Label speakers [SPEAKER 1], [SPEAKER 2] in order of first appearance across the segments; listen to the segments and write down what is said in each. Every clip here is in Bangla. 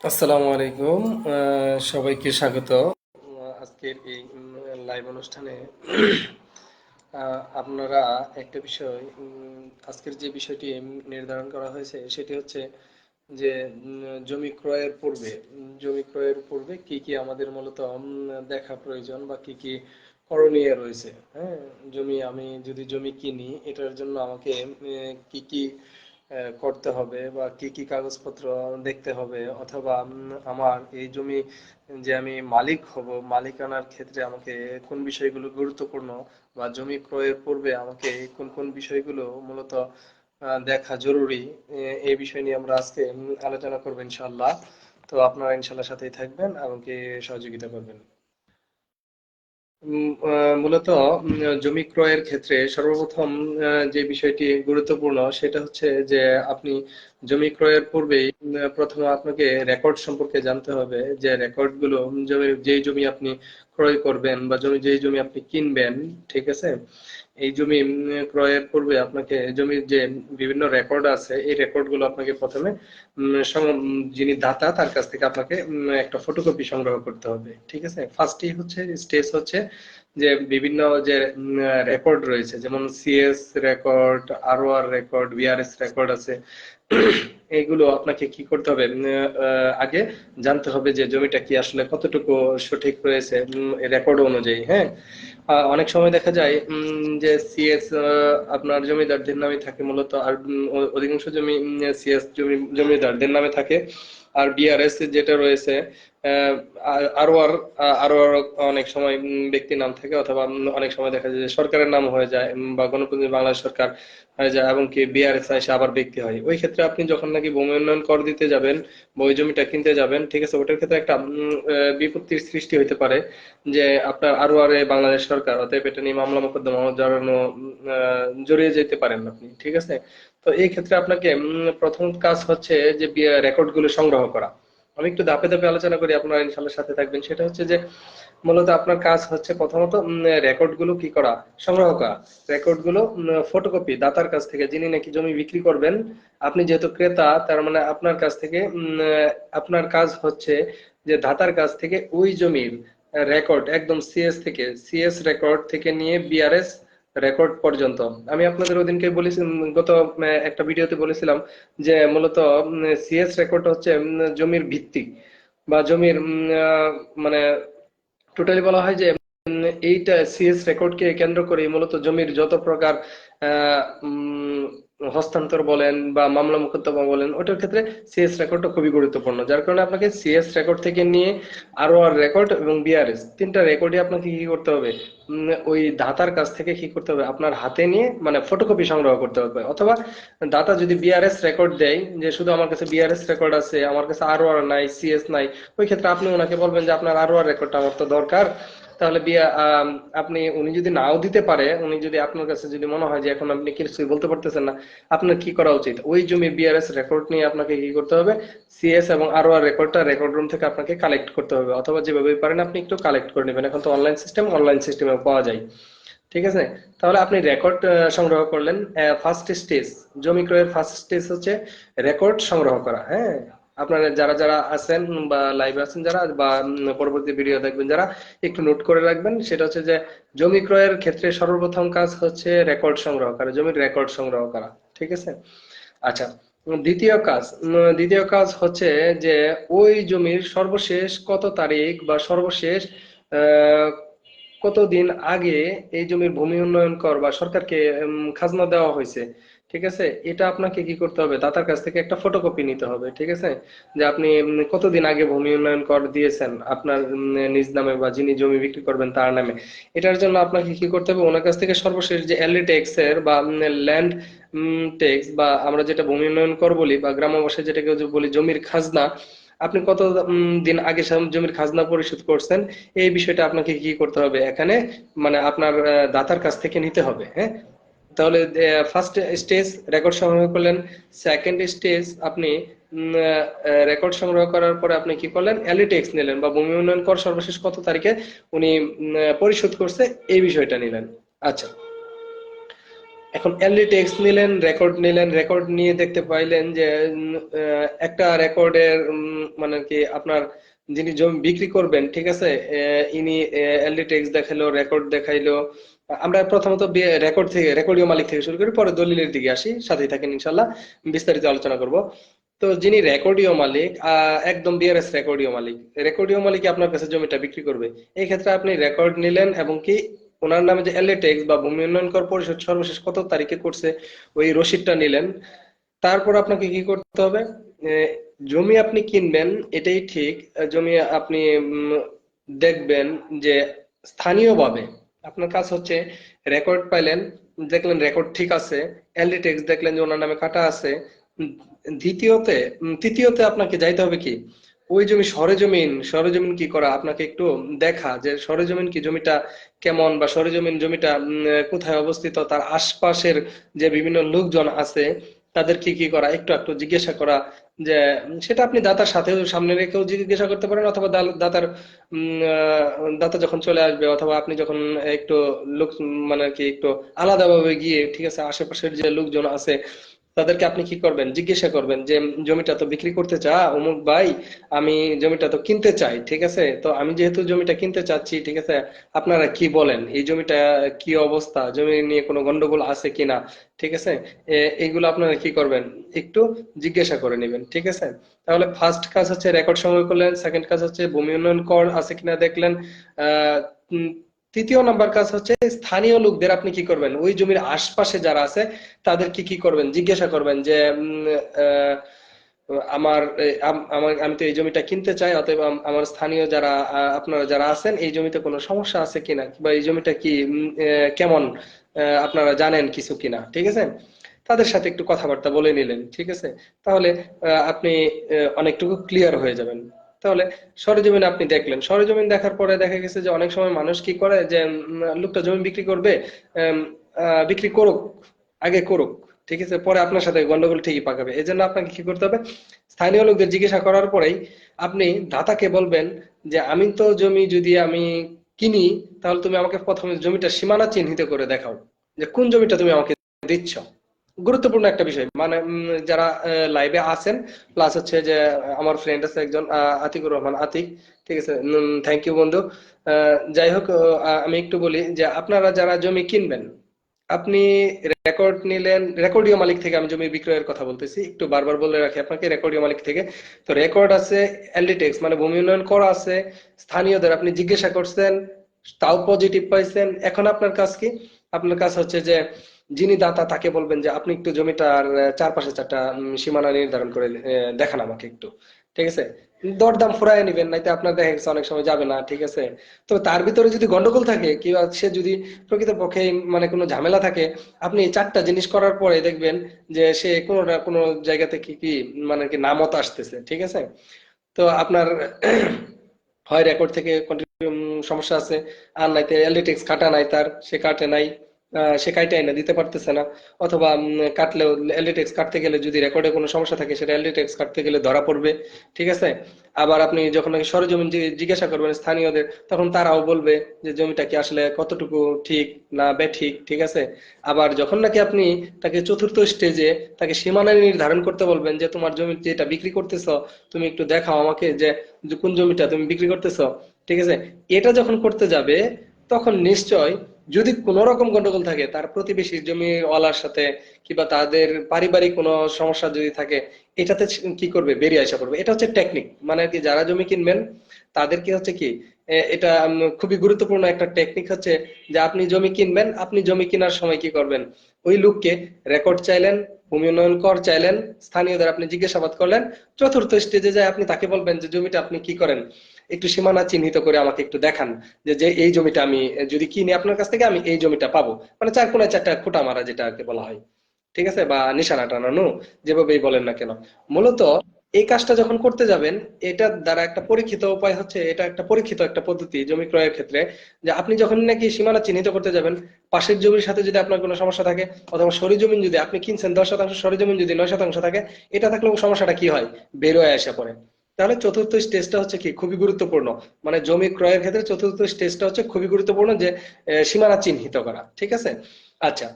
[SPEAKER 1] আসসালামু আলাইকুম সবাইকে স্বাগত। আজকের এই লাইভ অনুষ্ঠানে আপনারা একটা বিষয় আজকের যে বিষয়টি নির্ধারণ করা হয়েছে, সেটি হচ্ছে যে জমি ক্রয়ের পূর্বে জমি ক্রয়ের পূর্বে কি কি আমাদের মূলত দেখা প্রয়োজন বা কি কি করণীয় রয়েছে? হ্যাঁ জমি আমি যদি জমি কিনি, এটার জন্য আমাকে কি কি করতে হবে বা কি কি কাগজপত্র দেখতে হবে অথবা আমার এই জমি যে আমি মালিক হব, মালিকানার ক্ষেত্রে আমাকে কোন বিষয়গুলো গুরুত্বপূর্ণ বা জমি ক্রয়ের পূর্বে আমাকে কোন কোন বিষয়গুলো মূলত দেখা জরুরি এই বিষয় নিয়ে আমরা আজকে আলোচনা করব ইনশাল্লাহ তো আপনারা ইনশাল্লাহ সাথেই থাকবেন আমাকে সহযোগিতা করবেন। মূলত জমি ক্রয়ের ক্ষেত্রে সর্বপ্রথম যে বিষয়টি গুরুত্বপূর্ণ সেটা হচ্ছে যে আপনি জমি ক্রয়ের পূর্বেই প্রথমে আপনাকে রেকর্ড সম্পর্কে জানতে হবে যে রেকর্ডগুলো উম, জমি যেই জমি আপনি ক্রয় করবেন বা জমি যেই জমি আপনি কিনবেন ঠিক আছে? এই জমি ক্রয়ের পূর্বে আপনাকে জমির যে বিভিন্ন রেকর্ড আছে, এই রেকর্ডগুলো আপনাকে প্রথমে যিনি দাতা, তার কাছ থেকে আপনাকে একটা ফটোকপি সংগ্রহ করতে হবে, ঠিক আছে? ফার্স্টই হচ্ছে স্টেজ হচ্ছে যে বিভিন্ন যে রেকর্ড রয়েছে, যেমন সিএস রেকর্ড আর রেকর্ড বিআরএস রেকর্ড আছে এইগুলো আপনাকে কি করতে হবে? আগে জানতে হবে যে জমিটা কি আসলে কতটুকু সঠিক রয়েছে রেকর্ড অনুযায়ী হ্যাঁ? অনেক সময় দেখা যায় যে সিএস আপনার জমিদারদের নামে থাকে মূলত, আর অধিকাংশ জমি সিএস জমি, জমিদারদের নামে থাকে। আর বিআরএস যেটা রয়েছে আর- আরও আর অনেক সময় ব্যক্তির নাম থাকে অথবা অনেক সময় দেখা যায় যে সরকারের নাম হয়ে যায় বা গণপ্রজাতন্ত্রী বাংলাদেশ সরকার হয়ে যায় এবং কি বিআরএস এসে আবার ব্যক্তি হয়। ওই ক্ষেত্রে আপনি যখন নাকি ভূমি উন্নয়ন কর দিতে যাবেন বা ওই জমিটা কিনতে যাবেন, ঠিক আছে, ওটার ক্ষেত্রে একটা বিপত্তির সৃষ্টি হতে পারে যে আপনার আরও আরে বাংলাদেশ সরকার, অতএব এটা নিয়ে মামলা মোকদ্দমা জড়ানো জড়িয়ে যেতে পারেন আপনি, ঠিক আছে? তো এই ক্ষেত্রে আপনাকে প্রথম কাজ হচ্ছে যে রেকর্ডগুলো সংগ্রহ করা। আমি একটু ধাপে ধাপে আলোচনা করি, আপনারা ইনশাল্লাহ সাথে থাকবেন। সেটা হচ্ছে যে, মূলত আপনার কাজ হচ্ছে প্রথমত রেকর্ডগুলো কি করা? সংগ্রহ করা। রেকর্ডগুলো ফটোকপি, দাতার কাছ থেকে। যিনি নাকি জমি বিক্রি করবেন, আপনি যেহেতু ক্রেতা, তার মানে আপনার কাছ থেকে আপনার কাজ হচ্ছে যে, দাতার কাছ থেকে ওই জমির রেকর্ড, একদম সিএস থেকে সিএস রেকর্ড থেকে নিয়ে বিআরএস রেকর্ড পর্যন্ত। আমি আপনাদের ওদিনকে বলেছি গত একটা ভিডিওতে বলেছিলাম যে মূলত সিএস রেকর্ড হচ্ছে জমির ভিত্তি বা জমির মানে টোটালি বলা হয় যে এইটা সিএস রেকর্ডকে কেন্দ্র করে মূলত জমির যত প্রকার হস্তান্তর বলেন বা মামলা মোকদ্দমা বলেন, ওটার ক্ষেত্রে সিএস রেকর্ডটা খুবই গুরুত্বপূর্ণ। যার কারণে আপনাকে সিএস রেকর্ড থেকে নিয়ে আরও আর রেকর্ড এবং বিআরএস তিনটা রেকর্ডই আপনাকে কি করতে হবে? ওই দাতার কাছ থেকে কি করতে হবে? আপনার হাতে নিয়ে মানে ফটোকপি সংগ্রহ করতে হবে। অথবা দাতা যদি বিআরএস রেকর্ড দেয়, যে শুধু আমার কাছে বিআরএস রেকর্ড আছে, আমার কাছে আরও আর নাই সিএস নাই, ওই ক্ষেত্রে আপনি ওনাকে বলবেন যে আপনার আরও আর রেকর্ডটা আমার তো দরকার। তাহলে বিয়া আপনি, উনি যদি নাও দিতে পারে, উনি যদি আপনার কাছে যদি মনে হয় যে এখন আপনি কিছুই বলতে পারতেছেন না, আপনার কি করা উচিত? ওই জমির বিআরএস রেকর্ড নিয়ে আপনাকে কি করতে হবে? সিএস এবং আরও আর রেকর্ডটা রেকর্ড রুম থেকে আপনাকে কালেক্ট করতে হবে। অথবা যেভাবে পারেন, আপনি একটু কালেক্ট করে নেবেন। এখন তো অনলাইন সিস্টেম অনলাইন সিস্টেমে পাওয়া যায়। ঠিক আছে? তাহলে আপনি রেকর্ড সংগ্রহ করলেন ফার্স্ট স্টেজ জমি ক্রয়ের ফার্স্ট স্টেজ হচ্ছে রেকর্ড সংগ্রহ করা। হ্যাঁ? আপনারা যারা যারা আছেন বা লাইভে আছেন যারা বা পরবর্তী ভিডিও দেখবেন যারা একটু নোট করে রাখবেন। সেটা হচ্ছে যে জমি ক্রয়ের ক্ষেত্রে সর্বপ্রথম কাজ হচ্ছে রেকর্ড সংগ্রহ করা জমির রেকর্ড সংগ্রহ করা ঠিক আছে? আচ্ছা দ্বিতীয় কাজ দ্বিতীয় কাজ হচ্ছে যে ওই জমির সর্বশেষ কত তারিখ বা সর্বশেষ আহ, কতদিন আগে এই জমির ভূমি উন্নয়ন কর বা সরকারকে খাজনা দেওয়া হয়েছে? ঠিক আছে? এটা আপনাকে কি করতে হবে? দাতার কাছ থেকে একটা ফটোকপি নিতে হবে, ঠিক আছে? যে আপনি কতদিন আগে ভূমি উন্নয়ন কর দিয়েছেন, আপনার নিজ নামে বা যিনি জমি বিক্রি করবেন তার নামে। এটার জন্য আপনাকে কি করতে হবে? ওনার কাছ থেকে সর্বশেষ যে এলডি ট্যাক্স এর বা ল্যান্ড ট্যাক্স বা আমরা যেটা ভূমি উন্নয়ন কর বলি বা গ্রাম ভাষায় যেটাকে বলি জমির খাজনা, আপনি কত দিন আগে জমির খাজনা পরিশোধ করছেন, এই বিষয়টা আপনাকে কি করতে হবে? এখানে মানে আপনার দাতার কাছ থেকে নিতে হবে হ্যাঁ? তাহলে ফার্স্ট স্টেজ রেকর্ড সংগ্রহ করলেন সেকেন্ড স্টেজ আপনি রেকর্ড সংগ্রহ করার পরে আপনি কি করলেন? এলিটেক্স নিলেন বা ভূমি উন্নয়ন কর সর্বশেষ কত তারিখে উনি পরিশোধ করছে, এই বিষয়টা নিলেন। আচ্ছা। এখন এলডি টেক্সট নিলেন রেকর্ড নিলেন রেকর্ড নিয়ে দেখতে পাইলেন যে একটা রেকর্ডের মানে কি আপনার যিনি জমি বিক্রি করবেন, ঠিক আছে? ইনি এলডি টেক্সট দেখাইলো রেকর্ড দেখাইলো আমরা প্রথমত রেকর্ড থেকে রেকর্ডিও মালিক থেকে শুরু করি পরে দলিলের দিকে আসি, সাথেই থাকেন ইনশাল্লাহ বিস্তারিত আলোচনা করব। তো যিনি রেকর্ডিও মালিক একদম বিআরএস রেকর্ডিও মালিক রেকর্ডিও মালিক আপনার কাছে জমিটা বিক্রি করবে? এই ক্ষেত্রে আপনি রেকর্ড নিলেন এবং কি ওনার নামে যে এলএটেক্স বা ভূমি উন্নয়ন কর পরিষদ সর্বশেষ কত তারিখে করছে, ওই রসিদটা নিলেন। তারপর আপনাকে কি করতে হবে? জমি আপনি কিনবেন, এটাই ঠিক। জমি আপনি দেখবেন যে স্থানীয়ভাবে আপনার কাজ হচ্ছে রেকর্ড পাইলেন, দেখলেন রেকর্ড ঠিক আছে এলডিটেক্স দেখলেন যে ওনার নামে কাটা আছে, দ্বিতীয়তে তৃতীয়তে আপনাকে যাইতে হবে কি? ওই জমি সরেজমিন সরেজমিন কি করা? আপনাকে একটু দেখা যে সরেজমিন কি জমিটা কেমন বা সরেজমিন জমিটা কোথায় অবস্থিত, তার আশপাশের যে বিভিন্ন লোকজন আছে তাদের কি কি করা? একটু একটু জিজ্ঞাসা করা যে সেটা আপনি দাতার সাথে সামনে রেখেও জিজ্ঞাসা করতে পারেন অথবা দাতার দাতা যখন চলে আসবে অথবা আপনি যখন একটু লোক মানে কি একটু আলাদাভাবে গিয়ে ঠিক আছে আশেপাশের যে লোকজন আছে তাদেরকে আপনি কি করবেন? জিজ্ঞাসা করবেন যে, জমিটা তো বিক্রি করতে চা, অমুক ভাই, আমি জমিটা তো কিনতে চাই, ঠিক আছে? তো আমি যেহেতু জমিটা কিনতে চাচ্ছি, ঠিক আছে, আপনারা কি বলেন? এই জমিটা কি অবস্থা? জমি নিয়ে কোনো গন্ডগোল আছে কিনা? ঠিক আছে? এইগুলো আপনারা কি করবেন? একটু জিজ্ঞাসা করে নেবেন, ঠিক আছে? তাহলে ফার্স্ট কাজ হচ্ছে রেকর্ড সংগ্রহ করলেন সেকেন্ড কাজ হচ্ছে ভূমি উন্নয়ন কর আছে কিনা দেখলেন। আহ তৃতীয় নাম্বার কাজ হচ্ছে স্থানীয় লোকদের আপনি কি করবেন? ওই জমির আশপাশে যারা আছে তাদের কি করবেন? জিজ্ঞাসা করবেন যে আমার আমার, আমি তো এই জমিটা কিনতে চাই, অতএব আমার স্থানীয় যারা আপনারা যারা আছেন, এই জমিতে কোনো সমস্যা আছে কিনা? বা এই জমিটা কি কেমন আপনারা জানেন কিছু কিনা? ঠিক আছে? তাদের সাথে একটু কথাবার্তা বলে নিলেন, ঠিক আছে? তাহলে আপনি অনেকটুকু ক্লিয়ার হয়ে যাবেন। তাহলে সরেজমিন আপনি দেখলেন। সরেজমিন দেখার পরে দেখা গেছে যে অনেক সময় মানুষ কি করে যে লোকটা জমি বিক্রি করবে বিক্রি করুক, আগে করুক, ঠিক আছে? পরে আপনার সাথে গন্ডগোল ঠিকই পাকাবে। এই জন্য আপনাকে কি করতে হবে? স্থানীয় লোকদের জিজ্ঞাসা করার পরেই আপনি দাতাকে বলবেন যে, আমি তো জমি যদি আমি কিনি, তাহলে তুমি আমাকে প্রথমে জমিটা সীমানা চিহ্নিত করে দেখাও। যে কোন জমিটা তুমি আমাকে দিচ্ছ? গুরুত্বপূর্ণ একটা বিষয়। মানে যারা লাইভে আছেন প্লাস হচ্ছে যে, আমার ফ্রেন্ড আছে একজন আতিকুর রহমান, আতিক, ঠিক আছে? থ্যাংক ইউ বন্ধু। যাই হোক আমি একটু বলি যে, আপনারা যারা জমি কিনবেন, আপনি রেকর্ড নিলেন রেকর্ডিও মালিক থেকে আমি জমি বিক্রয়ের কথা বলতেছি। একটু বারবার বলে রাখি আপনাকে রেকর্ডিও মালিক থেকে। তো রেকর্ড আছে এলডিটেক্স মানে ভূমি উন্নয়ন করা আছে। স্থানীয়দের আপনি জিজ্ঞাসা করছেন, তাও পজিটিভ পাইছেন। এখন আপনার কাজ কি? আপনার কাজ হচ্ছে যে যিনি দাতা, তাকে বলবেন যে আপনি একটু জমিটার চারপাশে চারটা সীমানা নির্ধারণ করে দেখান আমাকে একটু। ঠিক আছে? দরদাম ফুরায় নিবেন, নাইতে আপনার দেখা গেছে অনেক সময় যাবে না, ঠিক আছে? তো তার ভিতরে যদি গন্ডগোল থাকে কি সে যদি প্রকৃতপক্ষে মানে কোনো ঝামেলা থাকে, আপনি চারটা জিনিস করার পরে দেখবেন যে সে কোনো না কোনো জায়গা থেকে কি মানে কি নামত আসতেছে, ঠিক আছে? তো আপনার হয় রেকর্ড থেকে সমস্যা আছে, আর নাইতে এলডিটেক্স কাটা নাই তার, সে কাটে নাই। সে কাইটাই না, দিতে পারতেছে না। অথবা কাটলেও এলডিটেক্স কাটতে গেলে যদি রেকর্ডে কোনো সমস্যা থাকে, সেটা এলডিটেক্স কাটতে গেলে ধরা পড়বে, ঠিক আছে? আবার আপনি যখন নাকি সরজমিন জিজ্ঞাসা করবেন স্থানীয়দের, তখন তারাও বলবে যে জমিটা কি আসলে কতটুকু ঠিক না বেঠিক, ঠিক আছে? আবার যখন নাকি আপনি তাকে চতুর্থ স্টেজে তাকে সীমানা নির্ধারণ করতে বলবেন যে, তোমার জমি যেটা বিক্রি করতেছ, তুমি একটু দেখাও আমাকে যে কোন জমিটা তুমি বিক্রি করতেছ। ঠিক আছে? এটা যখন করতে যাবে, তখন নিশ্চয় যদি কোনো রকম গন্ডগোল থাকে, তার প্রতিবেশী জমিওয়ালার সাথে কিংবা তাদের পারিবারিক কোনো সমস্যা যদি থাকে, এটাতে কি করবে? বেরিয়ে আসা পড়বে এটা হচ্ছে টেকনিক মানে কি, যারা জমি কিনবেন তাদের কি হচ্ছে কি এটা খুবই গুরুত্বপূর্ণ একটা টেকনিক হচ্ছে যে আপনি জমি কিনবেন, আপনি জমি কেনার সময় কি করবেন? ওই লোককে রেকর্ড চাইলেন, ভূমি উন্নয়ন কর চাইলেন, স্থানীয়দের আপনি জিজ্ঞাসাবাদ করলেন, চতুর্থ স্টেজে যায় আপনি তাকে বলবেন যে, জমিটা আপনি কি করেন? একটু সীমানা চিহ্নিত করে আমাকে একটু দেখান যে যে এই জমিটা আমি, যদি কিনি আপনার কাছ থেকে, আমি এই জমিটা পাবো। মানে চার কোনায় চারটা খোঁটা মারা যেটাকে বলা হয়। ঠিক আছে? বা নিশানা টানানো, যেভাবেই বলেন না কেন। মূলত এই কাজটা যখন করতে যাবেন এটার দ্বারা একটা পরীক্ষিত উপায় হচ্ছে, এটা একটা পরীক্ষিত একটা পদ্ধতি জমি ক্রয়ের ক্ষেত্রে, যে আপনি যখন নাকি সীমানা চিহ্নিত করতে যাবেন, পাশের জমির সাথে যদি আপনার কোনো সমস্যা থাকে, অথবা সরিজমিন যদি আপনি কিনছেন, দশ শতাংশ সরিজমিন যদি নয় শতাংশ থাকে, এটা থাকলে সমস্যাটা কি হয়? বেরোয় আসা পড়ে। তাহলে চতুর্থ স্টেজটা হচ্ছে কি? খুবই গুরুত্বপূর্ণ। মানে জমি ক্রয়ের ক্ষেত্রে চতুর্থ স্টেজটা হচ্ছে খুবই গুরুত্বপূর্ণ যে সীমানা চিহ্নিত করা। ঠিক আছে? আচ্ছা।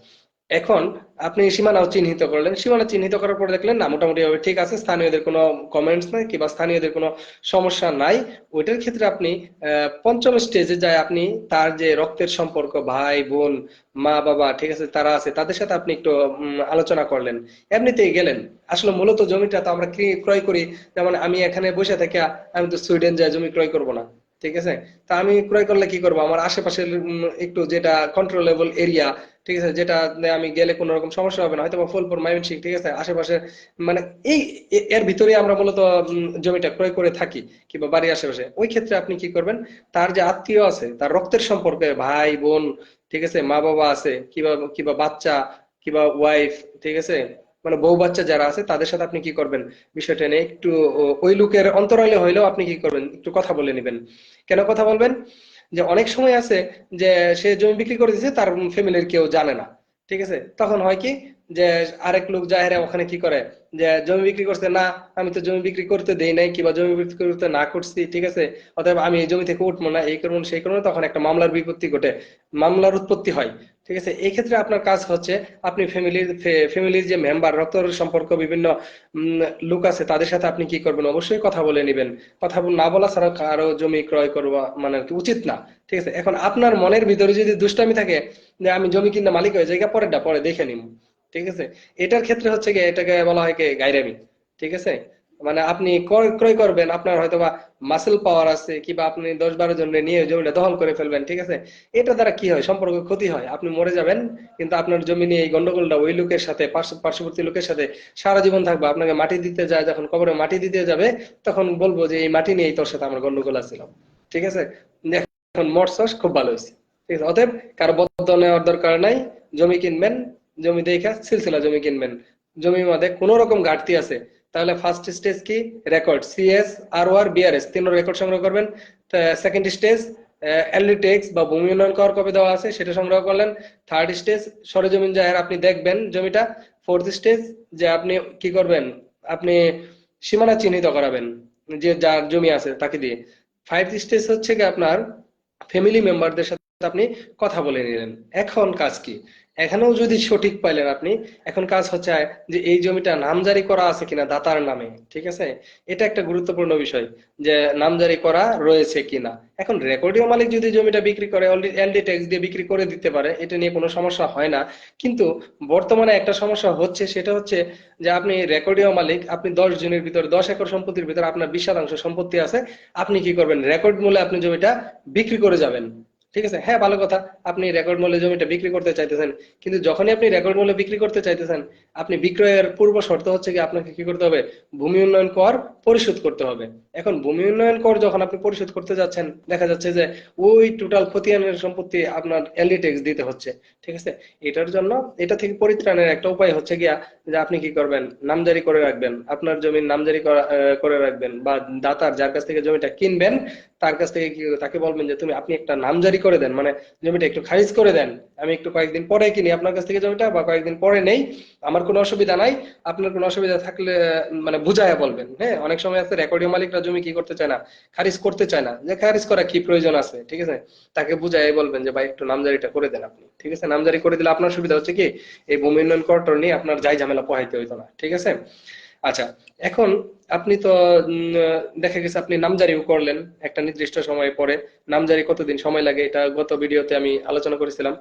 [SPEAKER 1] এখন আপনি সীমানাও চিহ্নিত করলেন। সীমানা চিহ্নিত করার পর দেখলেন, না মোটামুটি ভাবে ঠিক আছে, স্থানীয়দের কোনো কমেন্টস নাই কিংবা স্থানীয়দের কোনো সমস্যা নাই। ওইটার ক্ষেত্রে আপনি পঞ্চম স্টেজে যায় আপনি তার যে রক্তের সম্পর্ক, ভাই, বোন, মা, বাবা, ঠিক আছে, তারা আছে, তাদের সাথে আপনি একটু আলোচনা করলেন। এমনিতেই গেলেন। আসলে মূলত জমিটা তো আমরা ক্রয় করি, যেমন আমি এখানে বসে থাকি, আমি তো সুইডেন যাই জমি ক্রয় করব না। ঠিক আছে? তা আমি ক্রয় করলে কি করব? আমার আশেপাশের একটু যেটা কন্ট্রোলেবল এরিয়া ঠিক আছে? যেটা আমি গেলে কোনো রকম সমস্যা হবে না। হয়তো ফুলপুর, ময়মনসিংহ, ঠিক আছে? আশেপাশে মানে এই এর ভিতরে আমরা মূলত জমিটা ক্রয় করে থাকি, কিংবা বাড়ির আশেপাশে। ওই ক্ষেত্রে আপনি কি করবেন? তার যে আত্মীয় আছে, তার রক্তের সম্পর্কে ভাই, বোন, ঠিক আছে? মা বাবা আছে, কিংবা কিংবা বাচ্চা, কিংবা ওয়াইফ ঠিক আছে? মানে বউ বাচ্চা যারা আছে, তাদের সাথে আপনি কি করবেন? বিষয়টা নিয়ে একটু ওই লোকের অন্তরালে হইলেও আপনি কি করবেন? একটু কথা বলে নেবেন। কেন কথা বলবেন? যে অনেক সময় আছে যে সে জমি বিক্রি করে দিয়েছে তার ফ্যামিলির কেউ জানে না। ঠিক আছে? তখন হয় কি? যে আরেক লোক যায় হেরে ওখানে কি করে? যে জমি বিক্রি করছে, না, আমি তো জমি বিক্রি করতে দেই নাই, কিংবা জমি বিক্রি করতে না করছি, ঠিক আছে? অতএব আমি এই জমি থেকে উঠবো না, এই কারণে সেই কারণে তখন একটা মামলার বিপত্তি ঘটে। মামলার উৎপত্তি হয়। ঠিক আছে? এই ক্ষেত্রে আপনার কাজ হচ্ছে, আপনি ফ্যামিলির ফ্যামিলির যে মেম্বার রক্তের সম্পর্ক বিভিন্ন লোক আছে, তাদের সাথে আপনি কি করবেন? অবশ্যই কথা বলে নেবেন। কথা না বলা ছাড়া কারও জমি ক্রয় করবা মানে উচিত না। ঠিক আছে? এখন আপনার মনের ভিতরে যদি দুষ্টামি থাকে, যে আমি জমি কিনা মালিক হয়ে যাই পরেরটা, পরে দেখে নিব ঠিক আছে? এটার ক্ষেত্রে হচ্ছে কি এটাকে বলা হয় কি, গাইরামি। ঠিক আছে? মানে আপনি ক্রয় করবেন, আপনার হয়তো বা মাসেল পাওয়ার আছে, কিংবা আপনি দশ বারো জন নিয়ে জমিটা দখল করে ফেলবেন, ঠিক আছে? এটা দ্বারা কি হয়? সম্পর্ক ক্ষতি হয়। আপনি মরে যাবেন, কিন্তু আপনার জমি নিয়ে এই গন্ডগোলটা ওই লোকের সাথে পার্শ্ববর্তী লোকের সাথে সারা জীবন থাকবে। আপনাকে মাটি দিতে যায়, যখন কবরে মাটি দিতে যাবে, তখন বলব যে এই মাটি নিয়েই তোর সাথে আমার গন্ডগোল আছিল। ঠিক আছে? এখন মরছস, খুব ভালো হয়েছে। ঠিক আছে? অতএব কারও বদ্ধ নেওয়ার দরকার নাই। জমি কিনবেন, জমি দেখে সিলসিলা জমি কিনবেন। জমির মধ্যে কোন রকম ঘাটতি আছে। তাহলে ফার্স্ট স্টেজ কি? রেকর্ড সিএস আর ওয়ার বিআরএস তিন রেকর্ড সংগ্রহ করবেন। সেকেন্ড স্টেজ ট্যাক্স বা ভূমি উন্নয়ন কর কবে দেওয়া আছে, সেটা সংগ্রহ করলেন। থার্ড স্টেজ সরেজমিন জাহের, আপনি দেখবেন জমিটা। ফোর্থ স্টেজ যে আপনি কি করবেন? আপনি সীমানা চিহ্নিত করাবেন, যে যার জমি আছে তাকে দিয়ে। ফাইভ স্টেজ হচ্ছে কি আপনার ফ্যামিলি মেম্বারদের সাথে আপনি কথা বলে নিলেন। এখন কাজ কি? এখানেও যদি সঠিক পাইলেন আপনি, এখন কাজ হচ্ছে যে এই জমিটা নামজারি করা আছে কিনা দাতার নামে, ঠিক আছে? এটা একটা গুরুত্বপূর্ণ বিষয় যে নামজারি করা রয়েছে কিনা। এখন রেকর্ডীয় মালিক যদি জমিটা বিক্রি করে এলডি ট্যাক্স দিয়ে বিক্রি করে দিতে পারে, এটা নিয়ে কোনো সমস্যা হয় না। কিন্তু বর্তমানে একটা সমস্যা হচ্ছে, সেটা হচ্ছে যে আপনি রেকর্ডীয় মালিক, আপনি দশ জনের ভিতরে, দশ একর সম্পত্তির ভিতরে আপনার বিশ সম্পত্তি আছে, আপনি কি করবেন? রেকর্ড মূল্যে আপনি জমিটা বিক্রি করে যাবেন। ঠিক আছে? হ্যাঁ ভালো কথা। আপনি রেকর্ড মূল্যে জমিটা বিক্রি করতে চাইতেছেন। কিন্তু যখনই আপনি রেকর্ড মূল্যে বিক্রি করতে চাইতেছেন, আপনি বিক্রয়ের পূর্ব শর্ত হচ্ছে কি, আপনাকে কি করতে হবে? ভূমি উন্নয়ন কর পরিশোধ করতে হবে। এখন ভূমি উন্নয়ন কর যখন আপনি পরিশোধ করতে যাচ্ছেন, দেখা যাচ্ছে যে ওই টোটাল খতিয়ানের সম্পত্তি আপনার এলডি ট্যাক্স দিতে হচ্ছে। ঠিক আছে? এটার জন্য এটা থেকে পরিত্রাণের একটা উপায় হচ্ছে গিয়া যে আপনি কি করবেন? নামজারি করে রাখবেন। আপনার জমির নামজারি করা রাখবেন বা দাতার যার কাছ থেকে জমিটা কিনবেন, তার কাছ থেকে তাকে বলবেন যে, তুমি, আপনি একটা নামজারি করে দেন। মানে জমিটা একটু খারিজ করে দেন। আমি একটু কয়েকদিন পরে কিনি আপনার কাছ থেকে জমিটা বা কয়েকদিন পরে নেই, আমার কোনো অসুবিধা নাই। আপনার কোনো অসুবিধা থাকলে মানে বুঝায় বলবেন হ্যাঁ? অনেক সময় আছে, রেকর্ডিং মালিকরা জমি কি করতে চায় না, খারিজ করতে চায় না। যে খারিজ করা কি প্রয়োজন আছে, ঠিক আছে? তাকে বুঝায় বলবেন যে, ভাই, একটু নামজারিটা করে দেন আপনি। ঠিক আছে? নামজারি করে দিলে আপনার সুবিধা হচ্ছে কি? এই ভূমি উন্নয়ন করটর নিয়ে আপনার যাই ঝামেলা পোহাইতে হইতো না, ঠিক আছে? আচ্ছা এখন আপনি তো দেখা গেছে আপনি নামজারিও করলেন একটা নির্দিষ্ট সময় পরে। নামজারি কতদিন সময় লাগে এটা গত ভিডিওতে আমি আলোচনা করেছিলাম,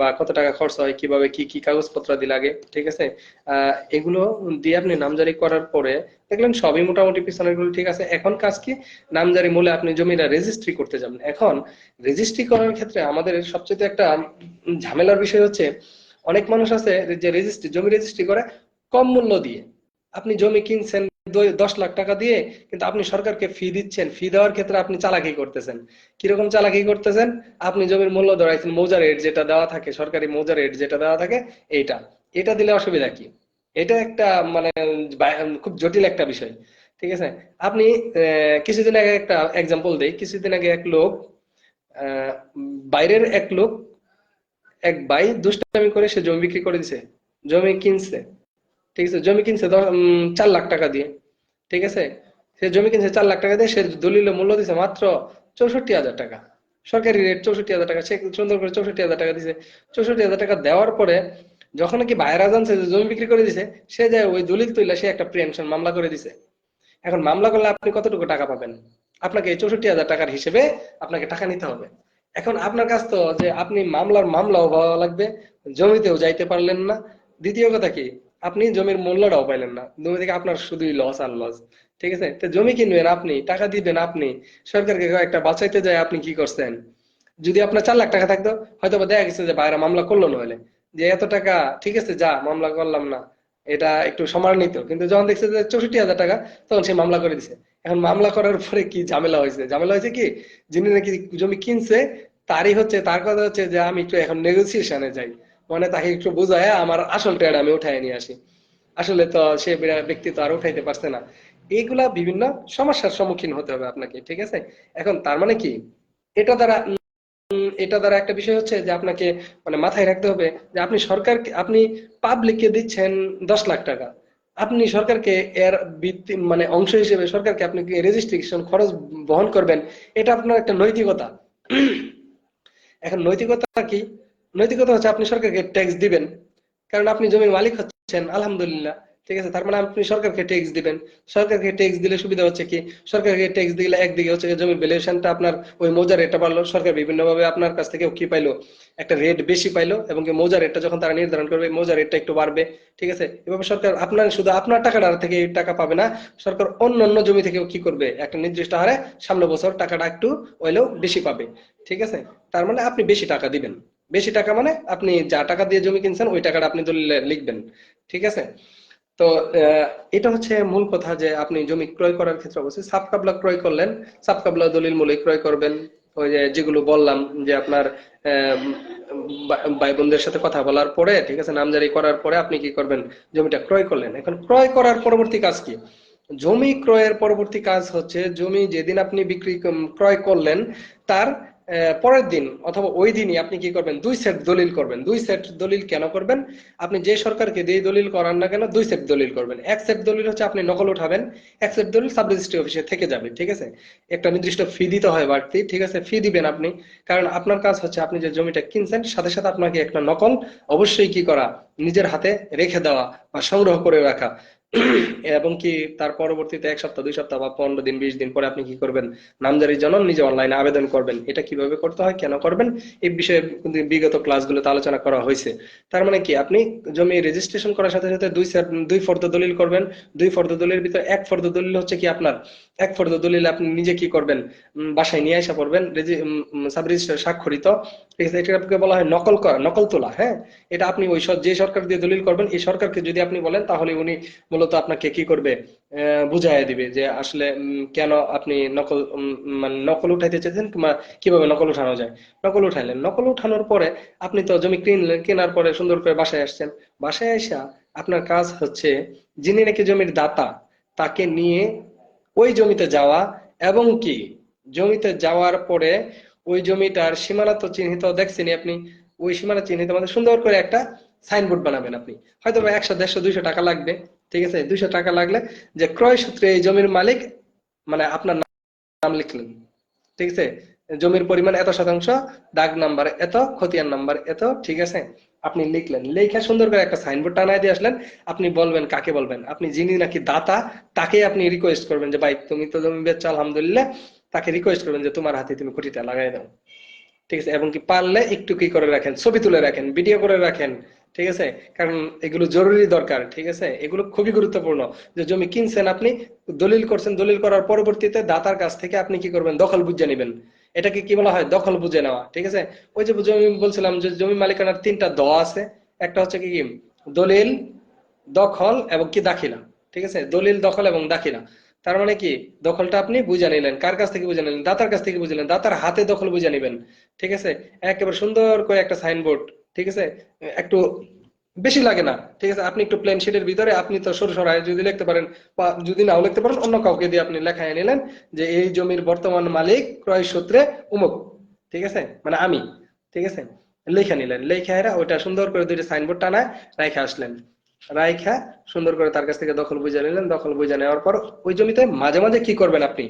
[SPEAKER 1] বা কত টাকা খরচ হয়, কীভাবে কি কি কাগজপত্র দি লাগে, ঠিক আছে? এগুলো দিয়ে আপনি নামজারি করার পরে দেখলেন সবই মোটামুটি পিছনেরগুলো ঠিক আছে। এখন কাজ কি? নামজারি মূলে আপনি জমিটা রেজিস্ট্রি করতে যাবেন। এখন রেজিস্ট্রি করার ক্ষেত্রে আমাদের সবচেয়ে একটা ঝামেলার বিষয় হচ্ছে, অনেক মানুষ আছে যে রেজিস্ট্রি জমি রেজিস্ট্রি করে কম মূল্য দিয়ে। আপনি জমি কিনছেন দশ লাখ টাকা দিয়ে, কিন্তু আপনি সরকারকে ফি দিচ্ছেন ফি দেওয়ার ক্ষেত্রে আপনি চালাকি করতেছেন। কীরকম চালাকি করতেছেন? আপনি জমির মূল্য ধরাইছেন মৌজা রেট যেটা দেওয়া থাকে, সরকারি মৌজা রেট যেটা দেওয়া থাকে, এইটা। এটা দিলে অসুবিধা কি? এটা একটা মানে খুব জটিল একটা বিষয়, ঠিক আছে? আপনি কিছুদিন আগে একটা এক্সাম্পল দেই। কিছুদিন আগে এক লোক বাইরের এক লোক, এক ভাই দুষ্টামি করে সে জমি বিক্রি করে দিছে। জমি কিনছে। ঠিক আছে, জমি কিনছে চার লাখ টাকা দিয়ে, ঠিক আছে? সে জমি কিনছে চার লাখ টাকা দিয়ে, সে দলিল মূল্য দিছে মাত্র চৌষট্টি হাজার টাকা। সরকারি রেট চৌষট্টি হাজার টাকা, সে সুন্দর করে চৌষট্টি হাজার টাকা দিছে। চৌষট্টি হাজার টাকা দেওয়ার পরে যখন নাকি ভাইয়েরা জানছে যে জমি বিক্রি করে দিছে, সে যায় ওই দলিল তুইলা, সে একটা প্রিয়েমশন মামলা করে দিছে। এখন মামলা করলে আপনি কতটুকু টাকা পাবেন? আপনাকে এই চৌষট্টি হাজার টাকার হিসেবে আপনাকে টাকা নিতে হবে। এখন আপনার কাছ তো যে আপনি মামলার মামলাও পাওয়া লাগবে, জমিতেও যাইতে পারলেন না। দ্বিতীয় কথা কি? আপনি জমির মূল্যটাও পাইলেন না। জমি থেকে আপনার শুধুই লস আর লস ঠিক আছে? তো জমি কিনবেন আপনি, টাকা দিবেন আপনি, সরকারকে একটা বাঁচাইতে যায় আপনি কি করছেন? যদি আপনার চার লাখ টাকা থাকতো হয়তো দেখা গেছে যে বাইরে মামলা করল নইলে যে এত টাকা, ঠিক আছে, যা, মামলা করলাম না, এটা একটু সম্মানিত কিন্তু যখন দেখছে যে চৌষট্টি হাজার টাকা, তখন সে মামলা করে দিছে। এখন মামলা করার পরে কি ঝামেলা হয়েছে? ঝামেলা হয়েছে কি? যিনি নাকি জমি কিনছে, তারই হচ্ছে, তার কথা হচ্ছে যে আমি একটু এখন নেগোসিয়েশনে যাই। মানে তাকে একটু বোঝায় আমার আসল টাকাটা আমি উঠায় নিয়ে আসি। আসলে তো সে ব্যক্তি তো আর উঠাইতে পারছে না। এইগুলা বিভিন্ন সমস্যার সম্মুখীন হতে হবে আপনাকে, ঠিক আছে? এখন তার মানে কি? এটা দ্বারা এটা দ্বারা একটা বিষয় হচ্ছে যে আপনাকে মানে মাথায় রাখতে হবে যে আপনি সরকার আপনি পাবলিককে দিচ্ছেন দশ লাখ টাকা। আপনি সরকারকে এর ভিত্তি মানে অংশ হিসেবে সরকারকে আপনি রেজিস্ট্রেশন খরচ বহন করবেন? এটা আপনার একটা নৈতিকতা। এখন নৈতিকতা কি? নৈতিকতা হচ্ছে আপনি সরকারকে ট্যাক্স দিবেন। কারণ আপনি জমির মালিক হচ্ছেন, আলহামদুলিল্লাহ। ঠিক আছে? তার মানে আপনি সরকারকে ট্যাক্স দিবেন। সরকারকে ট্যাক্স দিলে সুবিধা হচ্ছে কি? সরকারকে ট্যাক্স দিলে একদিকে হচ্ছে জমির ভ্যালুয়েশনটা আপনার ওই মৌজা রেটটা বাড়লো। সরকার বিভিন্ন ভাবে আপনার কাছ থেকে কি পাইলো? একটা রেট বেশি পাইলো এবং মৌজা রেটটা যখন তারা নির্ধারণ করবে মৌজা রেটটা একটু বাড়বে। ঠিক আছে? এভাবে সরকার আপনার, শুধু আপনার টাকাটা থেকে এই টাকা পাবে না। সরকার অন্য অন্য জমি থেকেও কি করবে? একটা নির্দিষ্ট হারে সামনে বছর টাকাটা একটু হইলেও বেশি পাবে। ঠিক আছে? তার মানে আপনি বেশি টাকা দিবেন। বেশি টাকা মানে আপনি যা টাকা দিয়ে জমি কিনছেন, ওই টাকাটা আপনি দলিলে লিখবেন। ঠিক আছে? তো এটা হচ্ছে মূল কথা যে আপনি জমি ক্রয় করার ক্ষেত্রে অবশ্যই সাব কাবলা ক্রয় করলেন সাব কাবলা দলিল মূলে ক্রয় করবেন। ওই যে যেগুলো বললাম যে আপনার ভাই বোনদের সাথে কথা বলার পরে, ঠিক আছে, নামজারি করার পরে আপনি কি করবেন? জমিটা ক্রয় করলেন। এখন ক্রয় করার পরবর্তী কাজ কি? জমি ক্রয়ের পরবর্তী কাজ হচ্ছে, জমি যেদিন আপনি বিক্রি ক্রয় করলেন, তার পরের দিন অথবা ওই দিনই আপনি কি করবেন? দুই সেট দলিল করবেন। দুই সেট দলিল কেন করবেন? আপনি যে সরকারকে দিয়ে দলিল করান না কেন, দুই সেট দলিল করবেন। এক সেট দলিল হচ্ছে আপনি নকল উঠাবেন, এক সেট দলিল সাব রেজিস্ট্রি অফিসে থেকে যাবে, ঠিক আছে? একটা নির্দিষ্ট ফি দিতে হয় বাড়তি, ঠিক আছে? ফি দিবেন আপনি, কারণ আপনার কাজ হচ্ছে আপনি যে জমিটা কিনছেন, সাথে সাথে আপনাকে একটা নকল অবশ্যই কি করা, নিজের হাতে রেখে দেওয়া বা সংগ্রহ করে রাখা। এবং কি তার পরবর্তীতে এক সপ্তাহ, দুই সপ্তাহ বা পনেরো দিন, বিশ দিন পরে আপনি কি করবেন? নামজারির জন্য নিজে অনলাইনে আবেদন করবেন। এটা কীভাবে করতে হয়, কেন করবেন? এই বিষয়ে বিগত ক্লাসগুলোতে আলোচনা করা হয়েছে। তার মানে কি, আপনি জমি রেজিস্ট্রেশন করার সাথে সাথে দুই দুই ফর্দ দলিল করবেন। দুই ফর্দ দলিলের ভিতরে এক ফর্দ দলিল হচ্ছে কি আপনার? এক ফর্দ দলিল আপনি নিজে কি করবেন? বাসায় নিয়ে আসা পড়বেন সাব রেজিস্টার স্বাক্ষরিত। এটাকে বলা হয় নকল নকল তোলা হ্যাঁ? এটা আপনি ওই যে সরকার দিয়ে দলিল করবেন, এই সরকারকে যদি আপনি বলেন, তাহলে উনি মূলত আপনাকে কি করবে? আহ, বুঝাইয়া দিবে যে আসলে কেন আপনি নকল মানে নকল উঠাইতে চাইছেন কিংবা কীভাবে নকল উঠানো যায়? নকল উঠাইলেন। নকল উঠানোর পরে আপনি তো জমি কিনলেন কেনার পরে সুন্দর করে বাসায় আসছেন। বাসায় আসা আপনার কাজ হচ্ছে যিনি নাকি জমির দাতা তাকে নিয়ে ওই জমিতে যাওয়া এবং কি? জমিতে যাওয়ার পরে ওই জমিটার সীমানা তো চিহ্নিত দেখছেন আপনি? ওই সীমানা চিহ্নিত মানে সুন্দর করে একটা সাইনবোর্ড বানাবেন আপনি। হয়তো একশো দেড়শো দুইশো টাকা লাগবে। ঠিক আছে? দুইশো টাকা লাগলে যে ক্রয় সূত্রে এই জমির মালিক মানে আপনার নাম লিখলেন। ঠিক আছে? জমির পরিমাণ এত শতাংশ, দাগ নাম্বার এত, খতিয়ান নাম্বার এত, ঠিক আছে? আপনি লিখলেন। লেখা সুন্দর করে একটা সাইনবোর্ড টানায় দিয়ে আসলেন। আপনি বলবেন, কাকে বলবেন? আপনি যিনি নাকি দাতা তাকে আপনি রিকোয়েস্ট করবেন যে, ভাই, তুমি তো জমি বেচছো, আলহামদুলিল্লাহ। তাকে রিকোয়েস্ট করবেন যে, তোমার হাতে তুমি কোটিটা লাগাই দাও। ঠিক আছে? এবং কি পারলে একটু কি করে রাখেন? ছবি তুলে রাখেন ভিডিও করে রাখেন। ঠিক আছে? কারণ এগুলো জরুরি দরকার, ঠিক আছে? এগুলো খুবই গুরুত্বপূর্ণ যে জমি কিনছেন আপনি, দলিল করছেন, দলিল করার পরবর্তীতে দাতার কাছ থেকে আপনি কি করবেন? দখল বুঝে নেবেন। এটাকে কি বলা হয়? দখল বুঝে নেওয়া, ঠিক আছে? ওই যে জমি বলছিলাম যে জমি মালিকানার তিনটা দ আছে, একটা হচ্ছে কি দলিল, দখল এবং কি দাখিলা, ঠিক আছে? দলিল, দখল এবং দাখিলা। তার মানে কি? দখলটা আপনি বুঝে নিলেন। কার কাছ থেকে বুঝে নিলেন? দাতার কাছ থেকে বুঝে নিলেন। দাতার হাতে দখল বুঝে নিবেন, ঠিক আছে? একেবারে সুন্দর করে একটা সাইনবোর্ড ঠিক আছে? একটু বেশি লাগে না, ঠিক আছে? আপনি একটু প্লেন শিটের ভিতরে, আপনি তো সরু যদি লিখতে পারেন, বা যদি নাও লিখতে পারেন, অন্য কাউকে দিয়ে আপনি লেখায় নিলেন যে এই জমির বর্তমান মালিক ক্রয় সূত্রে উমুক, ঠিক আছে? মানে আমি, ঠিক আছে? লেখা নিলেন, লেখা এরা ওইটা সুন্দর করে দুইটা সাইনবোর্ড টানায় রাইখা আসলেন। রাইখা সুন্দর করে তার কাছ থেকে দখল বুঝে নিলেন। দখল বুঝে নেওয়ার পর ওই জমিতে মাঝে মাঝে কি করবেন আপনি?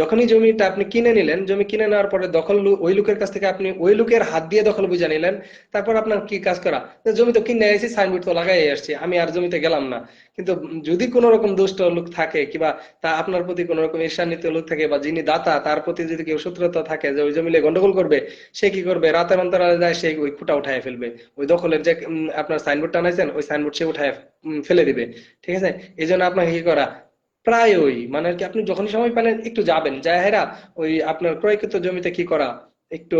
[SPEAKER 1] যখনই জমিটা আপনি কিনে নিলেন, জমি কিনে নেওয়ার পরে দখল ওই লোকের কাছ থেকে আপনি ওই লোকের হাত দিয়ে দখল বুঝে নিলেন। তারপর আপনার কি কাজ করা? জমি তো কিনে এসেছি সাইনবোর্ড তো লাগাই আসছি, আমি আর জমিতে গেলাম না। কিন্তু যদি কোনো রকম দুষ্ট লোক থাকে কিংবা তা আপনার প্রতি কোনো রকম ঈর্ষান্বিত লোক থাকে বা যিনি দাতা, তার প্রতি যদি কেউ শত্রুতা থাকে যে ওই জমিলে গন্ডগোল করবে, সে কি করবে? রাতের অন্তরালে যায়, সে ওই খুঁটা উঠায় ফেলবে। ওই দখলের যে আপনার সাইনবোর্ড টানাইছেন ওই সাইনবোর্ড সে উঠায় ফেলে দিবে। ঠিক আছে? এই জন্য আপনাকে কি করা? প্রায় ওই মানে আর কি আপনি যখনই সময় পেলেন, একটু যাবেন। যায় হেরা ওই আপনার ক্রয়কৃত জমিতে কি করা? একটু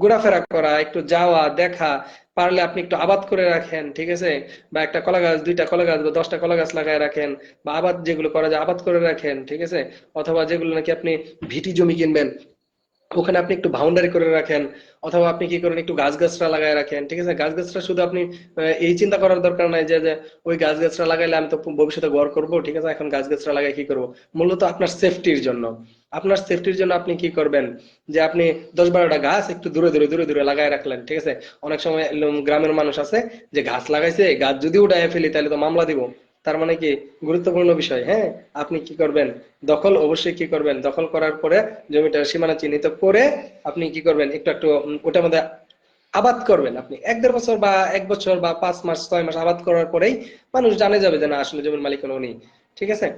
[SPEAKER 1] ঘোরাফেরা করা, একটু যাওয়া, দেখা, পারলে আপনি একটু আবাদ করে রাখেন, ঠিক আছে? বা একটা কলা গাছ দুইটা কলা গাছ বা দশটা কলা গাছ লাগায় রাখেন, বা আবাদ যেগুলো করা যায়, আবাদ করে রাখেন, ঠিক আছে? অথবা যেগুলো নাকি আপনি ভিটি জমি কিনবেন ওখানে আপনি একটু বাউন্ডারি করে রাখেন, অথবা আপনি কি করেন, একটু গাছ গাছরা লাগায় রাখেন, ঠিক আছে? গাছ গাছরা শুধু আপনি এই চিন্তা করার দরকার নাই যে ওই গাছ গাছরা লাগাইলে আমি তো ভবিষ্যতে ঘর করব, ঠিক আছে? এখন গাছ গাছরা লাগাই কি করব? মূলত আপনার সেফটির জন্য। আপনার সেফটির জন্য আপনি কি করবেন? যে আপনি দশ বারোটা গাছ একটু দূরে দূরে দূরে দূরে লাগায় রাখলেন, ঠিক আছে? অনেক সময় গ্রামের মানুষ আছে যে গাছ লাগাইছে, গাছ যদি উঠায় ফেলি তাহলে তো মামলা দিব। তার মানে কি গুরুত্বপূর্ণ বিষয় হ্যাঁ? আপনি কি করবেন? দখল অবশ্যই কি করবেন? দখল করার পরে জমিটার সীমানা চিহ্নিত করে আপনি কি করবেন? একটু একটু ওটার মধ্যে আবাদ করবেন আপনি। এক দেড় বছর বা এক বছর বা পাঁচ মাস, ছয় মাস আবাদ করার পরেই মানুষ জানে যাবে যে না, আসলে জমির মালিক উনি। ঠিক আছে?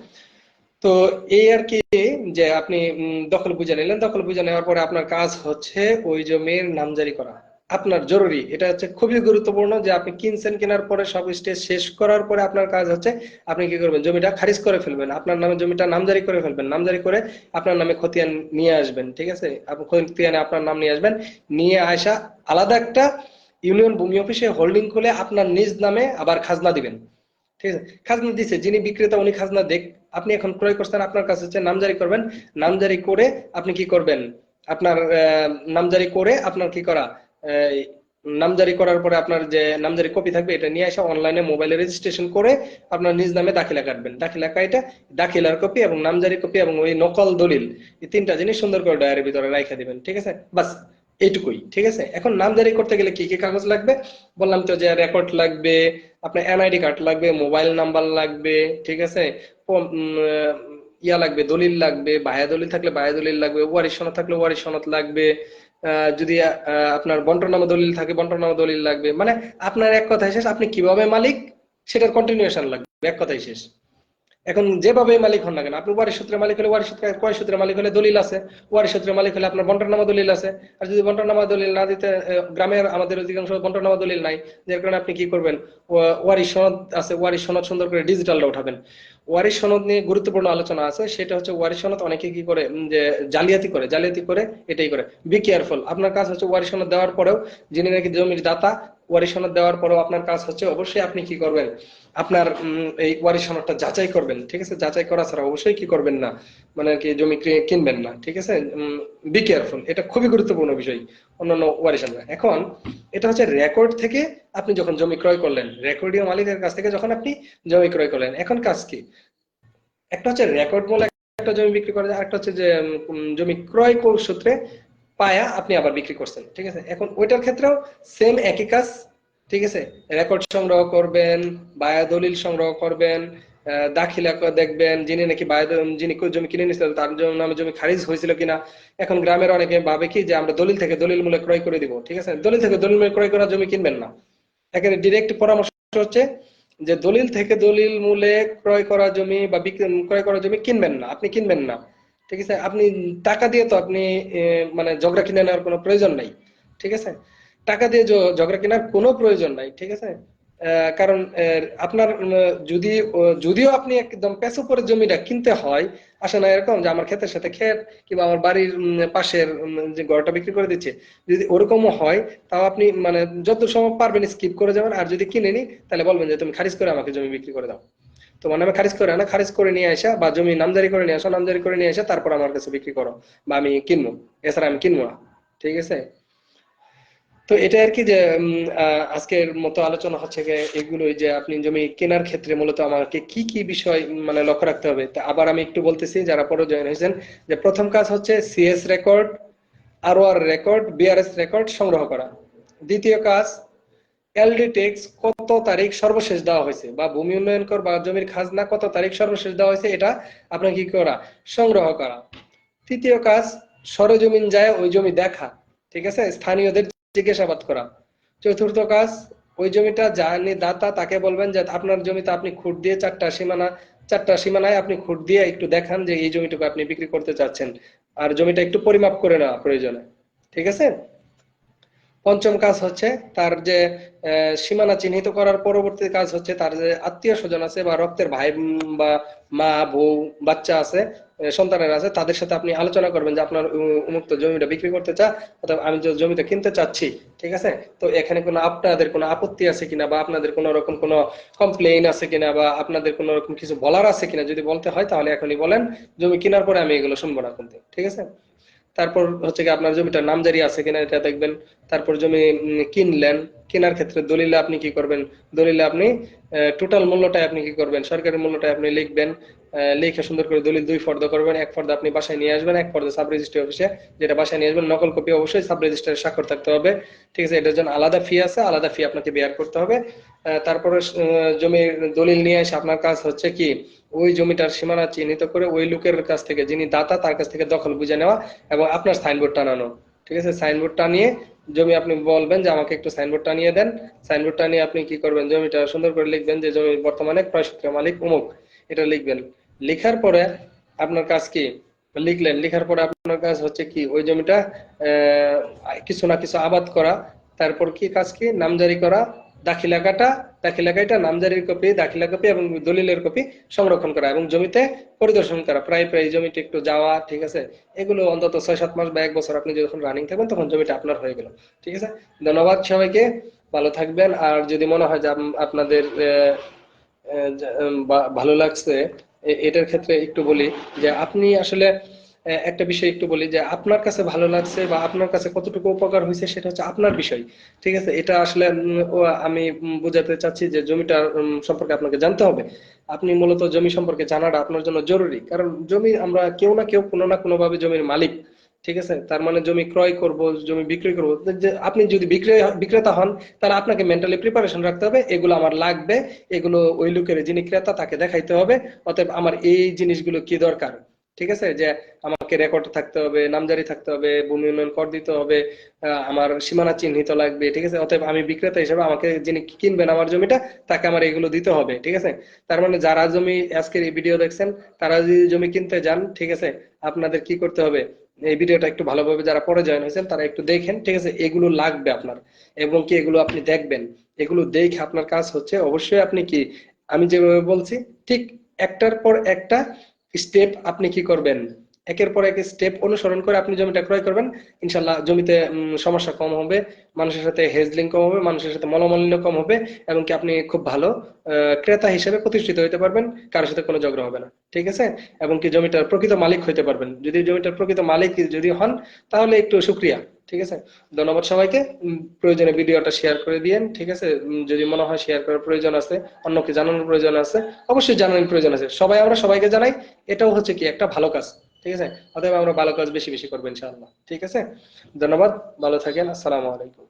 [SPEAKER 1] তো এই আর কি যে আপনি দখল বুঝে নিলেন। দখল বুঝে নেওয়ার পরে আপনার কাজ হচ্ছে ওই জমির নামজারি করা। আপনার জরুরি। এটা হচ্ছে খুবই গুরুত্বপূর্ণ যে আপনি কিনছেন কেনার পরে সব স্টেজ শেষ করার পরে আপনার কাজ হচ্ছে আপনি কি করবেন? জমিটা খারিজ করে ফেলবেন। আপনার নামে জমিটা নামজারি করে ফেলবেন। নামজারি করে আপনার নামে খতিয়ান নিয়ে আসবেন, ঠিক আছে? খতিয়ানে আপনার নাম নিয়ে আসবেন। নিয়ে আসা আলাদা একটা ইউনিয়ন ভূমি অফিসে হোল্ডিং খুলে আপনার নিজ নামে আবার খাজনা দিবেন। ঠিক আছে? খাজনা দিছে, যিনি বিক্রেতা উনি খাজনা দেখ, আপনি এখন ক্রয় করছেন, আপনার কাছে হচ্ছে নামজারি করবেন। নামজারি করে আপনি কি করবেন? আপনার নামজারি করে আপনার কি করা? নামজারি করার পরে আপনার যে নামজারি কপি থাকবে, এটা নিয়ে এসে অনলাইনে মোবাইলে রেজিস্ট্রেশন করে আপনার নিজ নামে দাখিলা কাটবেন। দাখিলা কাইটা দাখিলার কপি এবং নামজারি কপি এবং ওই নকল দলিল, এই তিনটা জিনিস সুন্দর করে ডায়ের ভিতরে রাখা দিবেন, ঠিক আছে? বাস, এইটুকুই, ঠিক আছে? এখন নামজারি করতে গেলে কি কি কাগজ লাগবে? বললাম তো যে রেকর্ড লাগবে, আপনার এনআইডি কার্ড লাগবে মোবাইল নাম্বার লাগবে, ঠিক আছে? ইয়া লাগবে, দলিল লাগবে বায়া দলিল থাকলে বায়া দলিল লাগবে, ওয়ারিশ সনদ থাকলে ওয়ারিশ সনদ লাগবে যদি আপনার বন্টনামা দলিল থাকে, বন্টনামা দলিল লাগবে। মানে আপনার এক কথায় শেষ, আপনি কীভাবে মালিক, সেটার কন্টিনিউশন লাগবে, এক কথায় শেষ। এখন যেভাবে মালিক হন না কেন, আপনি ওয়ারিশ সূত্রের মালিক হলে ওয়ারিশ সূত্রে কয় সূত্রের মালিক হলে দলিল আছে? ওয়ারিশ সূত্রের মালিক হলে আপনার বন্টনামা দলিল আছে। আর যদি বন্টনামা দলিল না দিতে গ্রামের আমাদের অধিকাংশ বন্টনামা দলিল নাই, যার কারণে আপনি কি করবেন? ওয়া- ওয়ারিশ সনদ আছে, ওয়ারিশ সনদ সুন্দর করে ডিজিটালটা উঠাবেন। ওয়ারিশ সনদ নিয়ে গুরুত্বপূর্ণ আলোচনা আছে, সেটা হচ্ছে ওয়ারিশ সনদ অনেকে কি করে যে জালিয়াতি করে জালিয়াতি করে এটাই করে। বি কেয়ারফুল আপনার কাজ হচ্ছে ওয়ারিশ সনদ দেওয়ার পরেও যিনি নাকি জমির দাতা সনদ দেওয়ার পরেও আপনার কাজ হচ্ছে, অবশ্যই আপনি কি করবেন? আপনার এই সনদটা যাচাই করবেন, ঠিক আছে? যাচাই করা ছাড়া অবশ্যই কি করবেন না? মানে কি জমি কিনবেন না, ঠিক আছে? বি কেয়ারফুল এটা খুবই গুরুত্বপূর্ণ বিষয়, অন্যান্য সনদ। এখন, এটা হচ্ছে রেকর্ড থেকে আপনি যখন জমি ক্রয় করলেন রেকর্ডীয় মালিকের কাছ থেকে যখন আপনি জমি ক্রয় করলেন, এখন কাজ কি? একটা হচ্ছে রেকর্ড মূলে একটা জমি বিক্রি করা যায়, আরেকটা হচ্ছে যে জমি ক্রয় কর- সূত্রে পায়া আপনি আবার বিক্রি করছেন, ঠিক আছে? এখন ওইটার ক্ষেত্রেও সেম একই কাজ, ঠিক আছে? রেকর্ড সংগ্রহ করবেন, বায়া দলিল সংগ্রহ করবেন দাখিলা দেখবেন, যিনি নাকি যিনি জমি কিনে নিয়েছিলেন তার জন্য নামে জমি খারিজ হয়েছিল কিনা। এখন গ্রামের অনেকে ভাবে কি যে আমরা দলিল থেকে দলিল মূলে ক্রয় করে দিব, ঠিক আছে? দলিল থেকে দলিল মূলে ক্রয় করা জমি কিনবেন না। এখানে ডিরেক্ট পরামর্শ হচ্ছে যে দলিল থেকে দলিল মূলে ক্রয় করা জমি বা ক্রয় করা জমি কিনবেন না, আপনি কিনবেন না। ঠিক আছে? আপনি টাকা দিয়ে তো আপনি মানে ঝগড়া কিনে নেওয়ার কোনো প্রয়োজন নাই, ঠিক আছে? টাকা দিয়ে ঝগড়া কেনার কোনো প্রয়োজন নাই, ঠিক আছে? কারণ আপনার যদি যদিও আপনি একদম পেছু পরে জমিটা কিনতে হয়, আসে না এরকম যে আমার ক্ষেতের সাথে ক্ষেত কিংবা আমার বাড়ির পাশের যে ঘরটা বিক্রি করে দিচ্ছে, যদি ওরকমও হয়, তাও আপনি মানে যত সময় পারবেন স্কিপ করে যাবেন, আর যদি কিনে নি, তাহলে বলবেন যে তুমি খারিজ করে আমাকে জমি বিক্রি করে দাও। তোমার নামে খারিজ করে না খারিজ করে নিয়ে আসা বা জমি নামজারি করে নিয়ে আসো, নামজারি করে নিয়ে আসা, তারপর আমার কাছে বিক্রি করো বা আমি কিনবো। এছাড়া আমি কিনবো না। ঠিক আছে? তো এটা আর কি যে আজকের মতো আলোচনা হচ্ছে গিয়ে এগুলোই যে আপনি জমি কেনার ক্ষেত্রে মূলত আমাকে কি কি বিষয় মানে লক্ষ্য রাখতে হবে। তা আবার আমি একটু বলতেছি, যারা পরে জয়েন হয়েছেন, যে প্রথম কাজ হচ্ছে CS record RoR record BRS record সংগ্রহ করা। দ্বিতীয় কাজ এলডি কত তারিখ সর্বশেষ দেওয়া হয়েছে? বা ভূমি উন্নয়ন কর বা জমির খাজনা কত তারিখ সর্বশেষ দেওয়া হয়েছে? এটা কি করা? সংগ্রহ করা। তৃতীয় কাজ, সরজমিন যায়, ওই জমি দেখা। ঠিক আছে? স্থানীয়দের জিজ্ঞাসাবাদ করা। চতুর্থ কাজ, ওই জমিটা জানি দাতা তাকে বলবেন যে আপনার জমিতে আপনি খুঁট দিয়ে চারটা সীমানা, চারটা সীমানায় আপনি খুঁট দিয়ে একটু দেখান যে এই জমিটুকু আপনি বিক্রি করতে চাচ্ছেন। আর জমিটা একটু পরিমাপ করে নেওয়া প্রয়োজনে। ঠিক আছে? পঞ্চম কাজ হচ্ছে তার যে সীমানা চিহ্নিত করার পরবর্তী কাজ হচ্ছে তার যে আত্মীয় স্বজন আছে বা রক্তের ভাই বা মা, বউ, বাচ্চা আছে সন্তানের আছে, তাদের সাথে আপনি আলোচনা করবেন যে আপনার উন্মুক্ত জমিটা বিক্রি করতে চা অথবা আমি যে জমিটা কিনতে চাচ্ছি, ঠিক আছে? তো এখানে কোনো আপনাদের কোনো আপত্তি আছে কিনা বা আপনাদের কোনো রকম কোনো কমপ্লেইন আছে কিনা বা আপনাদের কোনো রকম কিছু বলার আছে কিনা যদি বলতে হয় তাহলে এখনই বলেন। জমি কেনার পরে আমি এগুলো শুনব না কিন্তু ঠিক আছে? তারপর হচ্ছে কি আপনার জমিটার নামজারি আছে কিনা এটা দেখবেন। তারপর জমি কিনলেন কেনার ক্ষেত্রে দলিলে আপনি কি করবেন? দলিলে আপনি টোটাল মূল্যটাই আপনি কি করবেন? সরকারি মূল্যটাই আপনি লিখবেন লিখে সুন্দর করে দলিল দুই ফর্দ করবেন, এক ফর্দ আপনি বাসায় নিয়ে আসবেন, এক ফর্দ সাব রেজিস্ট্রি অফিসে যেটা বাসায় নিয়ে আসবেন, নকল কপি অবশ্যই সাব রেজিস্ট্রারে স্বাক্ষর থাকতে হবে। ঠিক আছে, এটার জন্য আলাদা ফি আছে, আলাদা ফি আপনাকে বেয়ার করতে হবে। তারপরে জমির দলিল নিয়ে এসে আপনার কাজ হচ্ছে কি? ওই জমিটার সীমানা চিহ্নিত করে ওই লোকের কাছ থেকে, যিনি দাতা, তার কাছ থেকে দখল বুঝে নেওয়া এবং আপনার সাইনবোর্ড টানানো। ঠিক আছে সাইনবোর্ড টানিয়ে জমি আপনি বলবেন যে আমাকে একটু সাইনবোর্ডটা নিয়ে দেন। সাইনবোর্ডটা নিয়ে আপনি কি করবেন? জমিটা সুন্দর করে লিখবেন যে জমি বর্তমানে ক্রয় সূত্রে মালিক অমুক এটা লিখবেন। লেখার পরে আপনার কাজ কি? লিখলেন। লিখার পরে আপনার কাজ হচ্ছে কি? ওই জমিটা কিছু না কিছু আবাদ করা। তারপর কি কাজ কি? নামজারি করা। দাখিলা কাটা দাখিলা কাটা নামজারির কপি দাখিলা কপি এবং দলিলের কপি সংরক্ষণ করা এবং জমিতে পরিদর্শন করা। প্রায় প্রায় জমিতে একটু যাওয়া, ঠিক আছে? এগুলো অন্তত ছয় সাত মাস বা এক বছর আপনি যখন রানিং থাকবেন, তখন জমিটা আপনার হয়ে গেল, ঠিক আছে? ধন্যবাদ সবাইকে, ভালো থাকবেন। আর যদি মনে হয় যে আপনাদের ভালো লাগছে এটার ক্ষেত্রে একটু বলি যে আপনি আসলে একটা বিষয় একটু বলি যে আপনার কাছে ভালো লাগছে বা আপনার কাছে কতটুকু উপকার হয়েছে সেটা হচ্ছে আপনার বিষয়, ঠিক আছে? এটা আসলে আমি বোঝাতে চাচ্ছি যে জমিটা সম্পর্কে আপনাকে জানতে হবে। আপনি মূলত জমি সম্পর্কে জানাটা আপনার জন্য জরুরি। কারণ জমি আমরা কেউ না কেউ কোনো না কোনো ভাবে জমির মালিক, ঠিক আছে? তার মানে জমি ক্রয় করব, জমি বিক্রি করব। আপনি যদি বিক্রয় বিক্রেতা হন, তাহলে আপনাকে মেন্টালি প্রিপারেশন রাখতে হবে। এগুলো আমার লাগবে। এগুলো ওই লোকের যিনি ক্রেতা, তাকে দেখাইতে হবে। অতএব আমার এই জিনিসগুলো কি দরকার? ঠিক আছে? যে আমাকে রেকর্ড থাকতে হবে নামজারি থাকতে হবে, ভূমি উন্নয়ন কর দিতে হবে আমার সীমানা চিহ্নিত লাগবে, ঠিক আছে? অতএব আমি বিক্রেতা হিসেবে আমাকে যিনি কিনবেন আমার জমিটা, তাকে আমার এগুলো দিতে হবে, ঠিক আছে? তার মানে যারা জমি আজকের এই ভিডিও দেখছেন, তারা যদি জমি কিনতে যান, ঠিক আছে? আপনাদের কি করতে হবে? এই ভিডিওটা একটু ভালোভাবে যারা পরে জয়েন হয়েছেন, তারা একটু দেখেন, ঠিক আছে? এগুলো লাগবে আপনার এবং কি এগুলো আপনি দেখবেন। এগুলো দেখে আপনার কাজ হচ্ছে, অবশ্যই আপনি কি, আমি যেভাবে বলছি, ঠিক একটার পর একটা স্টেপ আপনি কি করবেন? একের পর এক স্টেপ অনুসরণ করে আপনি জমিটা ক্রয় করবেন। ইনশাল্লাহ জমিতে সমস্যা কম হবে, মানুষের সাথে হেজলিং কম হবে, মানুষের সাথে মলমালিন্য কম হবে এবং কি আপনি খুব ভালো ক্রেতা হিসেবে প্রতিষ্ঠিত হতে পারবেন, কারোর সাথে কোনো ঝগড়া হবে না, ঠিক আছে? এবং কি জমিটার প্রকৃত মালিক হইতে পারবেন। যদি জমিটার প্রকৃত মালিক যদি হন, তাহলে একটু শুক্রিয়া। ঠিক আছে? ধন্যবাদ সবাইকে। প্রয়োজনে ভিডিওটা শেয়ার করে দিয়েন, ঠিক আছে? যদি মনে হয় শেয়ার করার প্রয়োজন আছে, অন্যকে জানানোর প্রয়োজন আছে, অবশ্যই জানানোর প্রয়োজন আছে। সবাই আমরা সবাইকে জানাই, এটাও হচ্ছে কি একটা ভালো কাজ, ঠিক আছে? অতএব আমরা ভালো কাজ বেশি বেশি করব ইনশাআল্লাহ, ঠিক আছে? ধন্যবাদ, ভালো থাকেন, আসসালামু আলাইকুম।